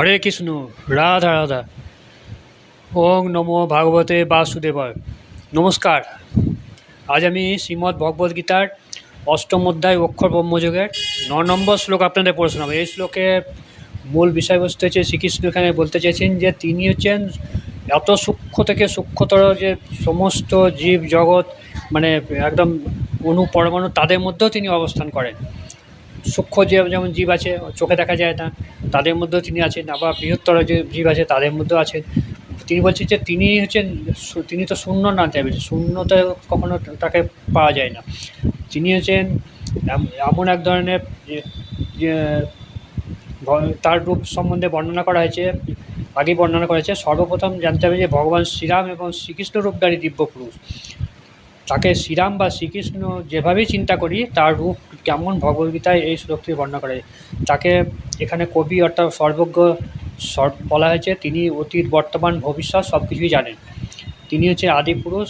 হরে কৃষ্ণ, রাধা রাধা। ওং নমো ভাগবতে বাসুদেবায়। নমস্কার। আজ আমি শ্রীমদ্ ভগবদ্ গীতার অষ্টম অধ্যায় অক্ষর ব্রহ্মযোগের ন নম্বর শ্লোক আপনাদের পড়ে শোনাবো। এই শ্লোকের মূল বিষয়বস্তু হচ্ছে শ্রীকৃষ্ণ এখানে বলতে চাইছেন যে তিনি হচ্ছেন এত সূক্ষ্ম থেকে সূক্ষ্মতর যে সমস্ত জীব জগৎ মানে একদম অনু পরমাণু তাদের মধ্যেও তিনি অবস্থান করেন। সূক্ষ্ম যে যেমন জীব আছে, চোখে দেখা যায় না, তাদের মধ্যেও তিনি আছেন। আবার বৃহত্তর যে জীব আছে, তাদের মধ্যেও আছেন। তিনি বলছেন যে তিনি হচ্ছেন তিনি তো শূন্য না চাইবে শূন্যতে কখনো তাকে পাওয়া যায় না। তিনি হচ্ছেন এমন এক ধরনের তার রূপ সম্বন্ধে বর্ণনা করা হয়েছে, আগেই বর্ণনা করা হয়েছে, সর্বপ্রথম জানতে হবে যে ভগবান শ্রীরাম এবং শ্রীকৃষ্ণ রূপধারী দিব্য পুরুষ তাকে শ্রীরাম বা শ্রীকৃষ্ণ যেভাবেই চিন্তা করি, তার রূপ কেমন ভগবদ্গীতায় এই শ্লোকটি বর্ণনা করে। তাকে এখানে কবি অর্থাৎ সর্বজ্ঞ সর্ব বলা হয়েছে, তিনি অতীত, বর্তমান, ভবিষ্যৎ সব কিছুই জানেন। তিনি হচ্ছে আদি পুরুষ,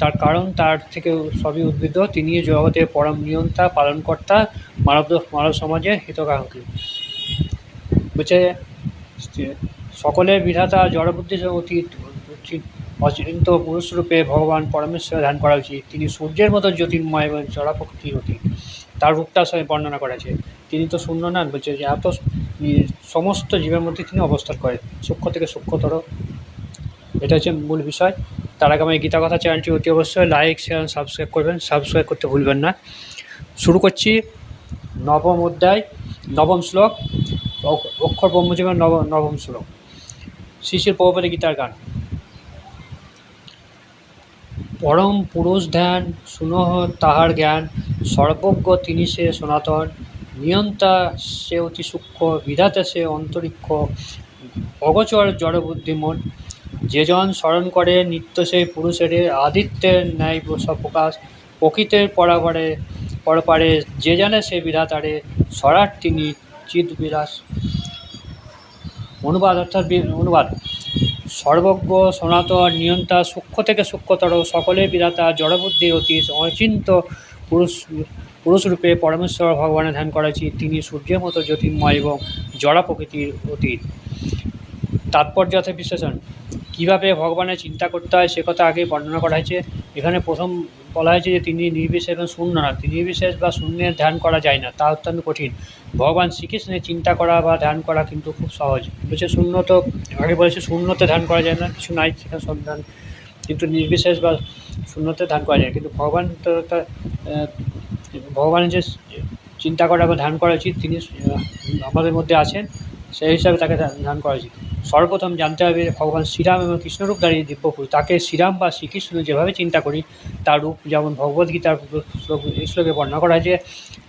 তার কারণ তার থেকে সবই উদ্ভিদ তিনি জগতের পরম নিয়ন্তা, পালনকর্তা, মানব মানব সমাজের হিতকাঙ্ক্ষী বলছে সকলের বিধাতা, জড়বুদ্ধি, অতীত অচিন্ত পুরুষরূপে ভগবান পরমেশ্বর ধ্যান করা উচিত তিনি সূর্যের মতো জ্যোতির্ময় এবং জড়াপ্রকৃতির অতীত। তার রূপটার সঙ্গে বর্ণনা করা আছে। তিনি তো শূন্য নন বলছে যে, এত সমস্ত জীবের মধ্যে তিনি অবস্থান করেন। সূক্ষ্ম থেকে সূক্ষ্মতর। এটা হচ্ছে মূল বিষয়। তার আগে আমার গীতা কথা চ্যানেলটি অতি অবশ্যই লাইক শেয়ার সাবস্ক্রাইব করবেন। সাবস্ক্রাইব করতে ভুলবেন না। শুরু করছি নবম অধ্যায়, নবম শ্লোক। অক্ষর ব্রহ্মজীবন নব নবম শ্লোক। শিশির পৌপদে গীতার গান। পরম পুরুষ ধ্যান, সুনহ তাহার জ্ঞান, সর্বজ্ঞ তিনি সে সনাতন, নিয়ন্তা সে অতি সূক্ষ্ম, বিধাতা সে অন্তরিক্ষ, অগচর জড়বুদ্ধিমন যেজন স্মরণ করে নিত্য সেই পুরুষের আদিত্যের ন্যায় প্রকাশ, প্রকৃতের পরাবারে পরপারে যে জানে সে বিধাতারে সরাট তিনি চিৎ বিলাস। অনুবাদ, অর্থাৎ অনুবাদ। সর্বজ্ঞ, সনাতন, নিয়ন্তা, সূক্ষ্ম থেকে সূক্ষ্মতর সকলের বিধাতা, জড়বুদ্ধি অতি অচিন্ত পুরুষ, পুরুষরূপে পরমেশ্বর ভগবানের ধ্যান করেছি তিনি সূর্যের মতো জ্যোতির্ময় এবং জড়া প্রকৃতির অতীত। তাৎপর্য বিশ্লেষণ, কীভাবে ভগবানের চিন্তা করতে হয় সে কথা আগে বর্ণনা করা হয়েছে। এখানে প্রথম বলা হয়েছে যে তিনি নির্বিশেষ এবং শূন্য না। তিনি নির্বিশেষ বা শূন্যের ধ্যান করা যায় না, তা অত্যন্ত কঠিন। ভগবান শ্রীকৃষ্ণের চিন্তা করা বা ধ্যান করা কিন্তু খুব সহজ। বলছে শূন্য তো, আগে বলেছে শূন্যতে ধ্যান করা যায় না, কিছু নাই, সেখানে সব ধ্যান। কিন্তু নির্বিশেষ বা শূন্যতে ধ্যান করা যায় কিন্তু ভগবান তো ভগবানের যে চিন্তা করা বা ধ্যান করা উচিত, তিনি আমাদের মধ্যে আছেন, সেই হিসাবে তাকে ধ্যান করা উচিত। সর্বপ্রথম জানতে হবে ভগবান শ্রীরাম এবং কৃষ্ণরূপ দাঁড়িয়ে দিব্যপুরুষ তাকে শ্রীরাম বা শ্রীকৃষ্ণ যেভাবে চিন্তা করি, তার রূপ যেমন ভগবদ্গীতার শ্লোক বর্ণনা করা হয়েছে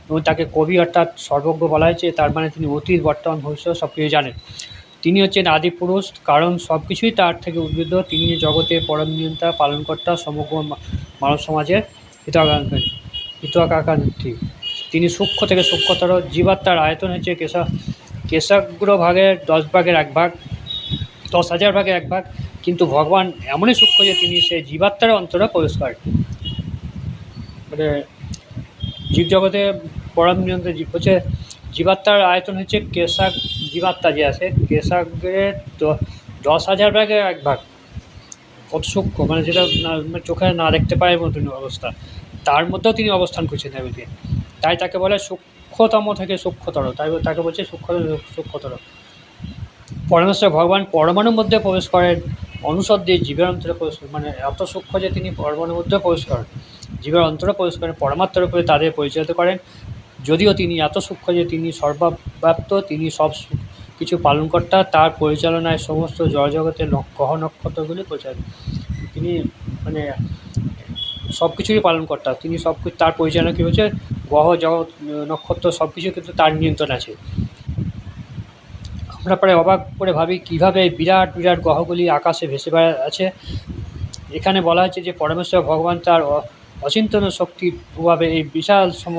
এবং তাকে কবি অর্থাৎ সর্বজ্ঞ বলা হয়েছে, তার মানে তিনি অতীত, বর্তমান, ভবিষ্যৎ সব কিছু জানেন। তিনি হচ্ছেন আদি পুরুষ কারণ সব কিছুই তার থেকে উদ্ভিদ তিনি জগতে পরম নিয়ন্তা, পালনকর্তা, সমগ্র মানব সমাজের হিতাকাঙ্ক্ষী হিতাকাঙ্ক্ষী। তিনি সূক্ষ্ম থেকে সূক্ষ্মতর। জীবাত্মার আয়তন হচ্ছে কেশা কেশাগ্র ভাগের দশ ভাগের এক ভাগ। দশ হাজার ভাগে এক ভাগ। কিন্তু ভগবান এমনই সূক্ষ্ম যে তিনি সে জীবাত্মার অন্তরে প্রবেশ করেন। মানে জীবজগতে পরম নিয়ন্ত্রণ জীব হচ্ছে জীবাত্মার আয়তন হচ্ছে কেশাক জীবাত্মা যে আছে কেশাগ্রের দ- দশ হাজার ভাগে এক ভাগ। কত সূক্ষ্ম মানে যেটা না মানে চোখে না দেখতে পায় মতন অবস্থা। তার মধ্যেও তিনি অবস্থান করছেন তাই তাকে বলে সূক্ষ্মতম থেকে সূক্ষ্মতর। তাই তাকে বলছে সূক্ষ্ম সূক্ষ্মতর। পরমেশ্বর ভগবান পরমাণুর মধ্যে প্রবেশ করেন অনুসর দিয়ে জীবের অন্তরে প্রবেশ করেন মানে এত সূক্ষ্ম যে তিনি পরমাণুর মধ্যে প্রবেশ করেন, জীবের অন্তরে প্রবেশ করেন, পরমাত্মার উপরে তাদের পরিচালিত করেন। যদিও তিনি এত সূক্ষ্ম যে তিনি সর্বব্যাপ্ত, তিনি সব কিছু পালনকর্তা, তার পরিচালনায় সমস্ত জড়জগতের ন- গ্রহ নক্ষত্রগুলি পরিচালিত তিনি মানে সব কিছুরই পালনকর্তা, তিনি সব তার পরিচালনা কী হচ্ছে? গ্রহ, জগৎ, নক্ষত্র সব কিছু কিন্তু তার নিয়ন্ত্রণ আছে। আমরা পরে অবাক করে ভাবি কীভাবে বিরাট বিরাট গ্রহগুলি আকাশে ভেসে বেড়াচ্ছে। এখানে বলা হয়েছে যে পরমেশ্বর ভগবান তার অচিন্তন শক্তির প্রভাবে এই বিশাল সম,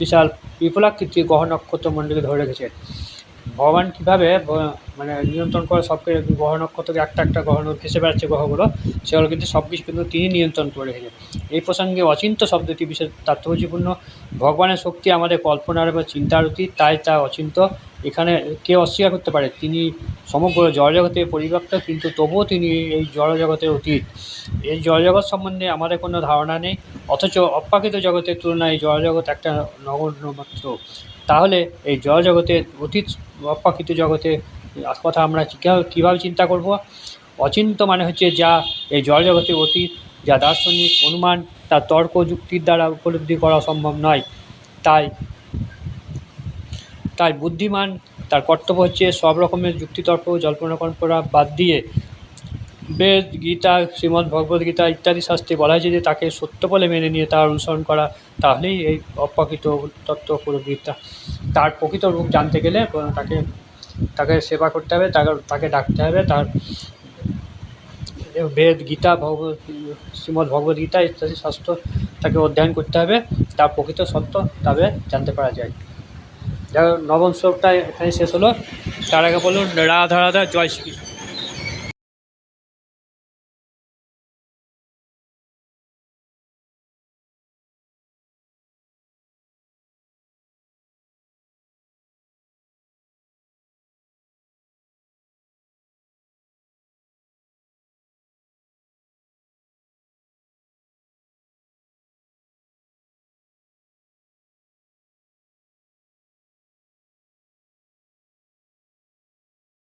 বিশাল বিপুলাকৃতি গ্রহ নক্ষত্র মণ্ডলীকে ধরে রেখেছে। ভগবান কীভাবে মানে নিয়ন্ত্রণ করে সবকে গ্রহ নক্ষত্রকে একটা একটা গ্রহ ভেসে বেড়াচ্ছে গ্রহগুলো, সেগুলো কিন্তু সব কিছু কিন্তু তিনি নিয়ন্ত্রণ করে রেখেছে এই প্রসঙ্গে অচিন্ত শব্দটি বিশেষ তাৎপর্যপূর্ণ। ভগবানের শক্তি আমাদের কল্পনার বা চিন্তার অতীত, তাই তা অচিন্ত। এখানে কে অস্বীকার করতে পারে। তিনি সমগ্র জড়জগতে পরিব্যাপ্ত, কিন্তু তবুও তিনি এই জড়জগতের অতীত। এই জড়জগৎ সম্বন্ধে আমাদের কোনো ধারণা নেই, অথচ অপ্রাকৃত জগতের তুলনায় জড়জগৎ একটা নগণ্য মাত্র তাহলে এই জড়জগতের অতীত, অপ্রাকৃত জগতে কথা আমরা কীভাবে কীভাবে চিন্তা করব? অচিন্ত মানে হচ্ছে যা এই জড়জগতের অতীত, যা দার্শনিক অনুমান তার তর্ক যুক্তির দ্বারা উপলব্ধি করা সম্ভব নয়। তাই তাই বুদ্ধিমান, তার কর্তব্য হচ্ছে সব রকমের যুক্তিতর্ক জল্পনা কল্পনা বাদ দিয়ে বেদ, গীতা, শ্রীমদ্ ভগবদ্ গীতা ইত্যাদি শাস্ত্রে বলা হয়েছে যে তাকে সত্য বলে মেনে নিয়ে তার অনুসরণ করা, তাহলেই এই অপ্রকৃত তত্ত্ব পুরোবিদ্যা তার প্রকৃত রূপ জানতে গেলে তাকে তাকে সেবা করতে হবে, তাকে তাকে ডাকতে হবে, তার বেদ, গীতা ভগবত শ্রীমদ্ ভগবদ্ গীতা ইত্যাদি শাস্ত্র তাকে অধ্যয়ন করতে হবে তার প্রকৃত সত্য, তবে জানতে পারা যায়। যাই নবম শ্লোকটা এখানে শেষ হলো। তার আগে বলুন রাধা রাধা জয় শ্রীকৃষ্ণ।